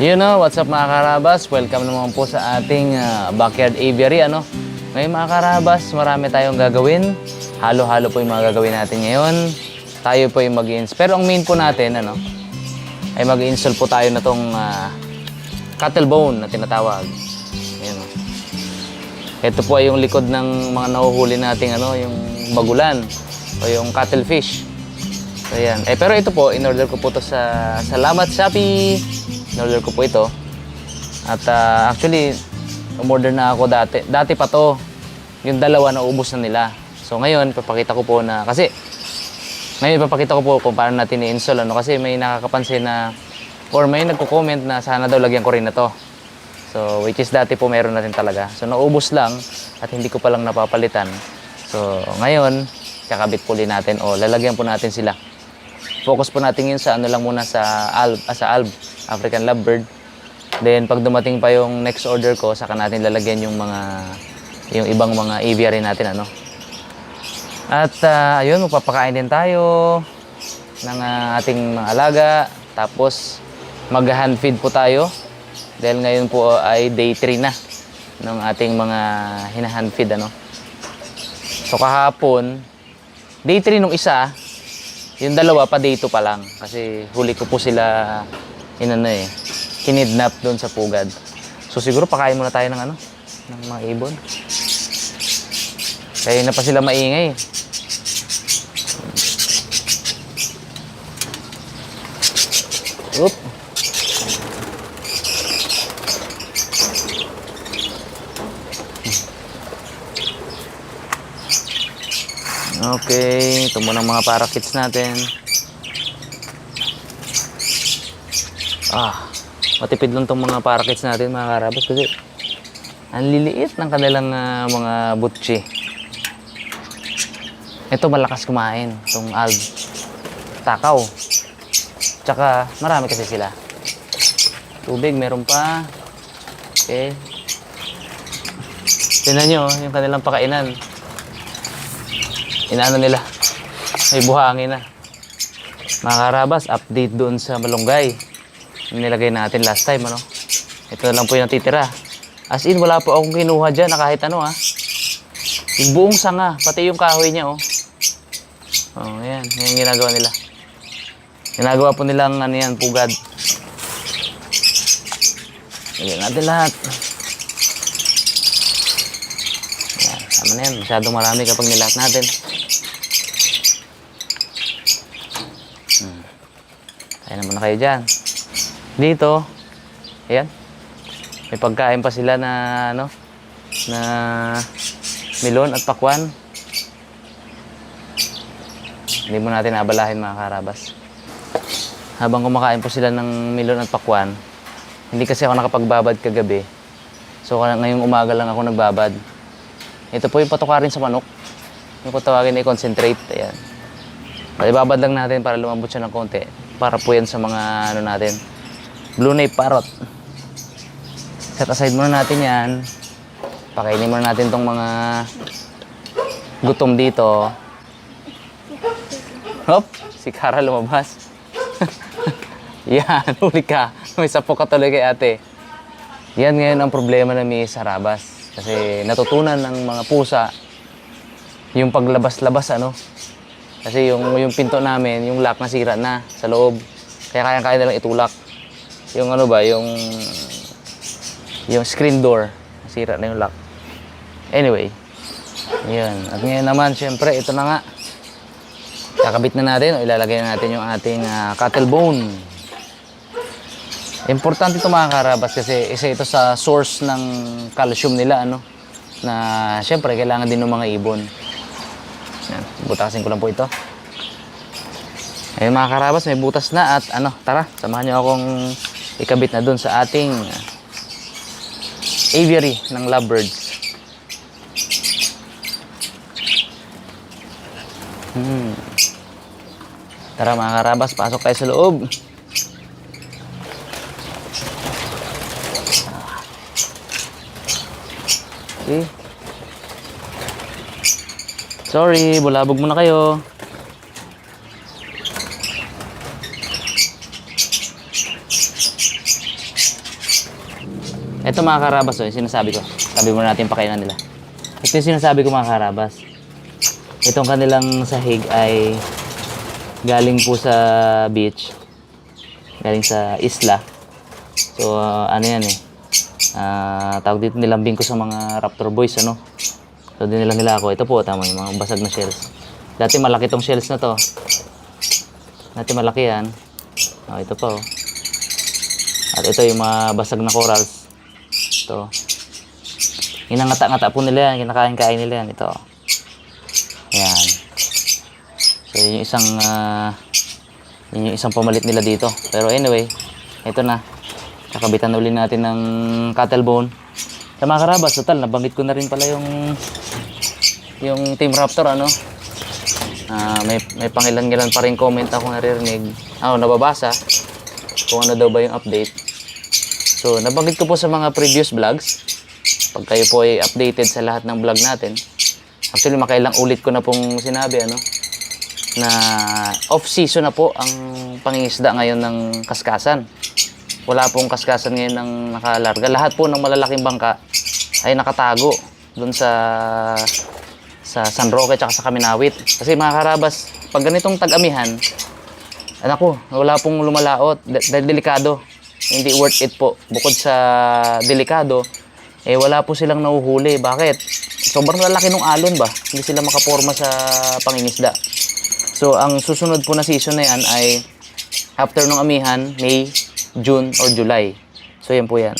You know, what's up mga karabas? Welcome naman po sa ating ah, backyard aviary. Ano? Ngayon mga karabas, marami tayong gagawin. Halo-halo po yung mga gagawin natin ngayon. Tayo po yung mag Pero ang main po natin, ano, ay mag install po tayo na tong ah, cattle bone na tinatawag. Ayan, oh. Ito po ay yung likod ng mga nahuhuli nating ano, yung bagulan o yung cuttlefish. So, ayan. Eh, pero ito po, in-order ko po to sa Salamat Shopee. In-order ko po ito. At ah, actually, umorder na ako dati. Dati pa to. Yung dalawa na ubos na nila. So ngayon, papakita ko po na, kasi ngayon papakita ko po kung paano natin i-install. Ano? Kasi may nakakapansin na, or may nagko-comment na sana daw lagyan ko rin na to. So, which is dati po meron na rin talaga. So, naubos lang at hindi ko pa lang napapalitan. So, ngayon, kakabit po natin o lalagyan po natin sila. Focus po natin yun sa ano lang muna sa ALB, ah, sa ALB, African Lovebird. Then, pag dumating pa yung next order ko, saka natin lalagyan yung mga, yung ibang mga aviary natin, ano. At, ah, ayun, magpapakain din tayo ng ah, ating mga alaga. Tapos, mag-hand feed po tayo. Dahil ngayon po ay day 3 na ng ating mga hinahan feed, ano. So, kahapon, day 3 nung isa, yung dalawa pa day 2 pa lang. Kasi huli ko po sila, inano eh, kinidnap doon sa pugad. So, siguro pakain muna tayo ng ano, ng mga ibon. Kaya na pa sila maingay. Oop. Okay, ito muna mga parakits natin. Ah, matipid lang itong mga parakits natin mga karabas kasi ang liliit ng kanilang ah, mga butchi. Ito malakas kumain, itong alb. Takaw. Tsaka marami kasi sila. Tubig, meron pa. Okay. Tingnan nyo, yung kanilang pakainan. Inaano nila. May buhangin na. Mga karabas, update doon sa malunggay. Nilagay natin last time, ano? Ito lang po yung natitira. As in, wala po akong kinuha dyan na kahit ano, ha? Yung buong sanga, pati yung kahoy niya, oh. Oh, yan. Yan yung ginagawa nila. Ginagawa po nilang, ano yan, pugad. Lagyan natin lahat. Yan, tama na yan. Masyadong marami kapag nilahat natin. Hmm. Kaya naman na kayo dyan. Dito, ayan. May pagkain pa sila na, ano, na milon at pakwan. Hindi mo natin abalahin mga karabas. Habang kumakain po sila ng milon at pakwan, hindi kasi ako nakapagbabad kagabi. So ngayong umaga lang ako nagbabad. Ito po yung patukarin sa manok. Yung kung tawagin ay concentrate. Ayan. Ibabad lang natin para lumambot siya ng konti. Para po yan sa mga ano natin. Blue nape parrot. Set aside muna natin yan. Pakainin muna natin tong mga gutom dito. Hop! Si Kara lumabas. yan, huli ka. May sapo ka tuloy kay ate. Yan ngayon ang problema ng Miss Harabas. Kasi natutunan ng mga pusa yung paglabas-labas ano. Kasi yung, yung pinto namin, yung lock nasira na sa loob. Kaya kaya-kaya nilang itulak. Yung ano ba, yung yung screen door, nasira na yung lock. Anyway, yan. At ngayon naman, syempre, ito na nga. Kakabit na natin o ilalagay na natin yung ating ah, cattle bone. Importante ito mga karabas kasi isa ito sa source ng calcium nila ano na syempre kailangan din ng mga ibon. Yan, butasin ko lang po ito. Ayun mga karabas, may butas na at ano, tara, samahan niyo akong ikabit na dun sa ating aviary ng lovebirds. Hmm. Tara mga karabas, pasok tayo sa loob. Okay. Sorry, bulabog muna kayo. Ito mga karabas, oh, yung sinasabi ko. Sabi mo natin pakainan nila. Ito yung sinasabi ko mga karabas. Itong kanilang sahig ay galing po sa beach. Galing sa isla. So, ah, ano yan eh. Ah, tawag dito nilambing ko sa mga Raptor Boys, ano. So, dinilang nila ako. Ito po, tama yung mga basag na shells. Dati malaki tong shells na to. Dati malaki yan. Oh, ito pa oh. At ito yung mga basag na corals. Ito. Inangata-ngata po nila yan. Kinakain-kain nila yan. Ito. Ayan. So, yun yung isang, ah, yun yung isang pamalit nila dito. Pero anyway, ito na. Kakabitan uli natin ng cattle bone. Sa mga karabas, total, nabanggit ko na rin pala yung yung Team Raptor, ano? Ah, may may pangilan-ngilan pa rin comment ako naririnig. Ah, nababasa kung ano daw ba yung update. So, nabanggit ko po sa mga previous vlogs. Pag kayo po ay updated sa lahat ng vlog natin. Actually, makailang ulit ko na pong sinabi, ano? Na off-season na po ang pangingisda ngayon ng kaskasan. Wala pong kaskasan ngayon ng nakalarga. Lahat po ng malalaking bangka ay nakatago doon sa sa San Roque at sa Kaminawit. Kasi mga karabas, pag ganitong tag-amihan, anak wala pong lumalaot. Da- Dahil delikado. Hindi worth it po. Bukod sa delikado, eh wala po silang nahuhuli. Bakit? Sobrang lalaki ng alon ba? Hindi sila makaporma sa pangingisda. So, ang susunod po na season na yan ay after ng amihan, May, June, or July. So, yan po yan.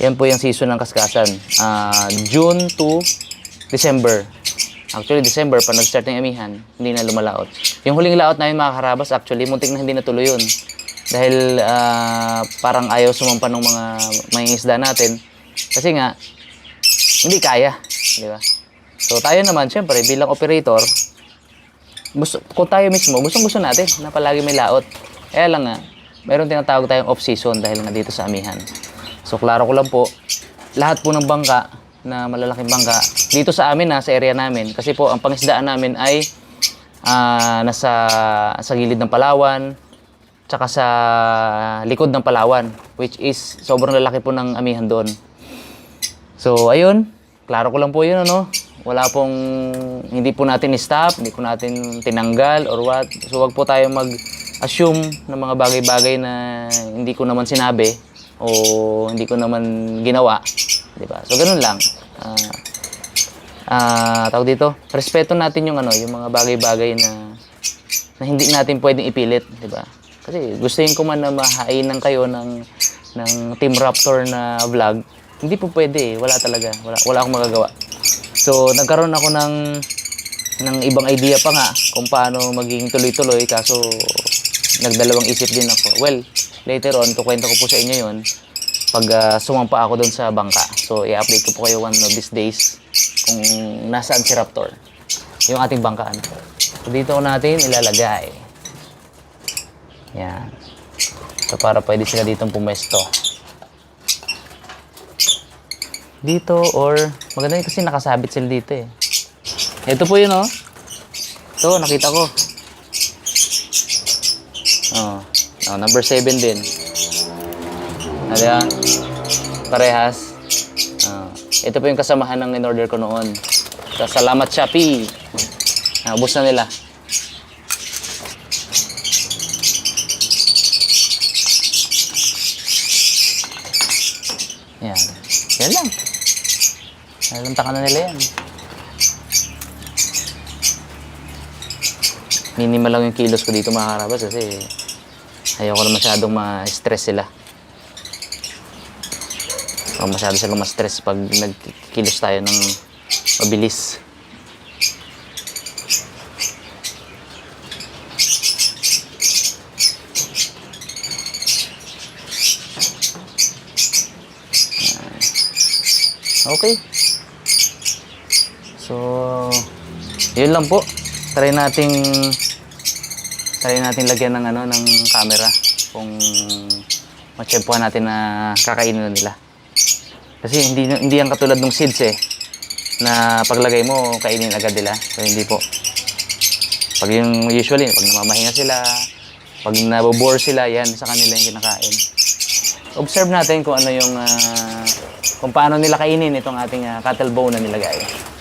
Yan po yung season ng kaskasan. Ah, June to December. Actually, December, pa nag-start ng amihan, hindi na lumalaot. Yung huling laot namin mga karabas, actually, muntik na hindi natuloy yun. Dahil ah, parang ayaw sumampa ng mga mangingisda natin. Kasi nga, hindi kaya. Di ba? So, tayo naman, syempre, bilang operator, gusto, kung tayo mismo, gustong gusto natin na palagi may laot. Kaya lang nga, mayroon tinatawag tayong off-season dahil nga dito sa amihan. So, klaro ko lang po, lahat po ng bangka na malalaking bangka, dito sa amin na, sa area namin, kasi po, ang pangisdaan namin ay ah, nasa sa gilid ng Palawan, tsaka sa likod ng Palawan, which is sobrang lalaki po ng amihan doon. So, ayun. Klaro ko lang po yun, ano? Wala pong, hindi po natin stop, hindi po natin tinanggal or what. So, wag po tayo mag-assume ng mga bagay-bagay na hindi ko naman sinabi o hindi ko naman ginawa. Di ba? So, ganun lang. Ah, ah, tawag dito, respeto natin yung ano, yung mga bagay-bagay na na hindi natin pwedeng ipilit, di ba? Kasi gustuin ko man na mahainan kayo ng ng Team Raptor na vlog, hindi po pwede eh. Wala talaga. Wala, wala akong magagawa. So, nagkaroon ako ng ng ibang idea pa nga kung paano maging tuloy-tuloy kaso nagdalawang isip din ako. Well, later on, kukwento ko po sa inyo yon pag ah, sumampa ako doon sa bangka. So, i-update ko po kayo one of these days kung nasaan si Raptor. Yung ating bangkaan. So, dito natin ilalagay. Yan. So, para pwede sila ditong pumesto. Dito or maganda yun kasi nakasabit sila dito eh. Ito po yun oh. Ito, nakita ko. Oh, oh number 7 din. Ano yan? Parehas. Oh. Ito po yung kasamahan ng in-order ko noon. Sa Salamat Shopee. Ah, ubos na nila. Yan. Yan lang. Nalanta ka na nila yan. Minimal lang yung kilos ko dito mga karabas kasi ayaw ko na masyadong ma-stress sila. O masyado silang ma-stress pag nagkikilos tayo ng mabilis. Okay. So, yun lang po. Try nating try nating lagyan ng ano ng camera kung matsyempohan natin na kakainin nila. Kasi hindi hindi yan katulad ng seeds eh na paglagay mo kainin agad nila. So hindi po. Pag yung usually pag namamahinga sila, pag nabobore sila, yan sa kanila yung kinakain. Observe natin kung ano yung ah, kung paano nila kainin itong ating ah, cattle bone na nilagay.